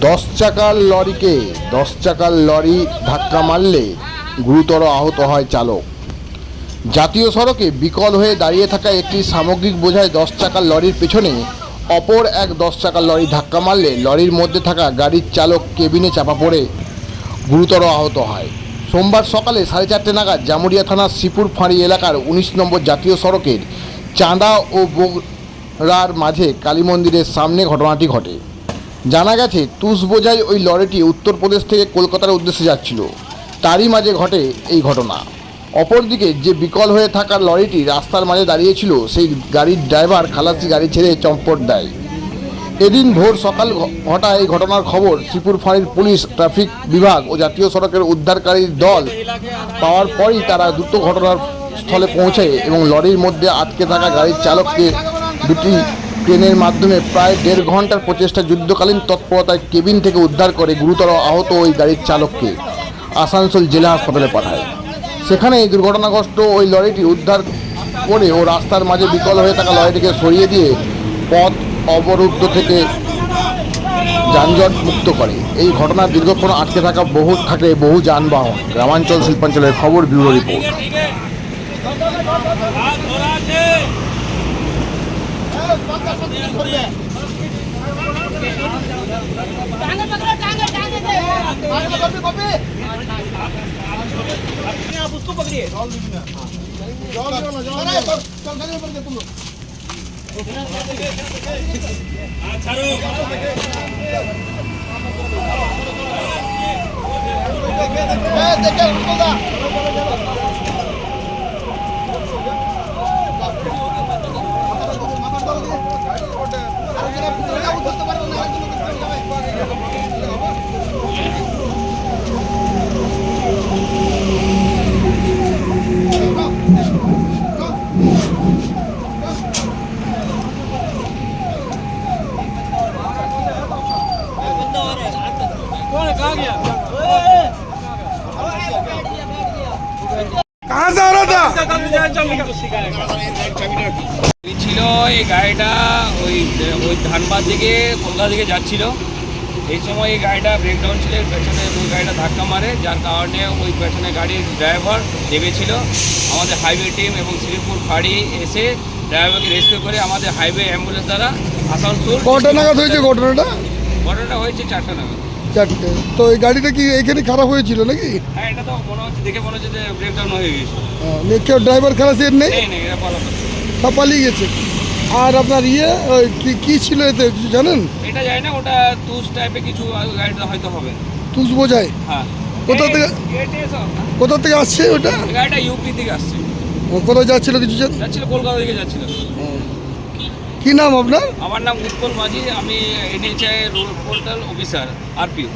দশ চাকার লরিকে দশ চাকার লরি ধাক্কা মারলে গুরুতর আহত হয় চালক। জাতীয় সড়কে বিকল হয়ে দাঁড়িয়ে থাকা একটি সামগ্রিক বোঝায় দশ চাকার লরির পেছনে অপর এক দশ চাকার লরি ধাক্কা মারলে লরির মধ্যে থাকা গাড়ির চালক কেবিনে চাপা পড়ে গুরুতর আহত হয়। সোমবার সকালে সাড়ে চারটে নাগাদ জামুরিয়া থানার শ্রীপুর ফাঁড়ি এলাকার উনিশ নম্বর জাতীয় সড়কের চাঁদা ও বোগরার মাঝে কালী মন্দিরের সামনে ঘটনাটি ঘটে। জানা গেছে, তুষ বোঝাই ওই লরিটি উত্তরপ্রদেশ থেকে কলকাতার উদ্দেশ্যে যাচ্ছিল। তারই মাঝে ঘটে এই ঘটনা। অপরদিকে যে বিকল হয়ে থাকা লরিটি রাস্তার মাঝে দাঁড়িয়েছিল সেই গাড়ির ড্রাইভার খালাসি গাড়ি ছেড়ে চম্পট দেয়। এদিন ভোর সকাল ঘটা এই ঘটনার খবর শ্রীপুর ফাঁড়ির পুলিশ, ট্রাফিক বিভাগ ও জাতীয় সড়কের উদ্ধারকারী দল। পাওয়ার পরই তারা দ্রুত ঘটনার স্থলে পৌঁছে এবং লরির মধ্যে আটকে থাকা গাড়ির চালককে দুটি ট্রেনের মাধ্যমে প্রায় দেড় ঘণ্টার প্রচেষ্টা যুদ্ধকালীন, তৎপরতায় কেবিন থেকে উদ্ধার করে গুরুতর আহত ওই গাড়ির চালককে আসানসোল জেলা হাসপাতালে পাঠায়। সেখানে এই দুর্ঘটনাগ্রস্ত ওই লরিটি উদ্ধার করে ও রাস্তার মাঝে বিকল হয়ে থাকা লরিটিকে সরিয়ে দিয়ে পথ অবরুদ্ধ থেকে যানজট মুক্ত করে। এই ঘটনার দীর্ঘক্ষণ আটকে থাকা বহু থাকে বহু যানবাহন। গ্রামাঞ্চল শিল্পাঞ্চলের খবর, ব্যুরো রিপোর্ট। टांगे पकड़ो टांगे टांगे दे आप कहाँ से आ रहा था এই ছিল এই গাড়িটা ওই ওই ধানবাদ থেকে কলকাতা থেকে যাচ্ছিল এই সময় এই গাড়িটা ব্রেকডাউন ছিল এর পেছনে ওই গাড়িটা ধাক্কা মারে যার কারণে ওই পেছনে গাড়ির ড্রাইভার লেগেছিল আমাদের হাইওয়ে টিম এবং শ্রীপুর ফাঁড়ি এসে ড্রাইভারকে রেস্কিউ করে আমাদের হাইওয়ে অ্যাম্বুলেন্স দ্বারা আসানসোল কটা নাগাদ হয়েছে ঘটনাটা ঘটনাটা হয়েছে চারটা নাগাদ চারটে তো এই গাড়িটা কি এখানে খারাপ হয়েছিল নাকি হ্যাঁ এটা তো মনে হচ্ছে দেখে মনে হচ্ছে যে ব্রেকডাউন হয়ে গেছে কেউ ড্রাইভার খারাপ সিট নেই সব পালিয়ে গেছে আর আপনার ইয়ে কি কি ছিল এতে জানেন এটা যায় না ওটা তুষ টাইপের কিছু গাড়িটা হয়তো হবে তুষ বোঝায় হ্যাঁ কোথা থেকে- কোথা থেকে আসছে ওটা গাড়িটা ইউপি থেকে আসছে কোথায় যাচ্ছিল কিছু যাচ্ছিল কলকাতা থেকে যাচ্ছিল কি নাম আপনার আমার নাম উৎপল মাঝি আমি NHI roll portal officer RPO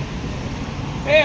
এই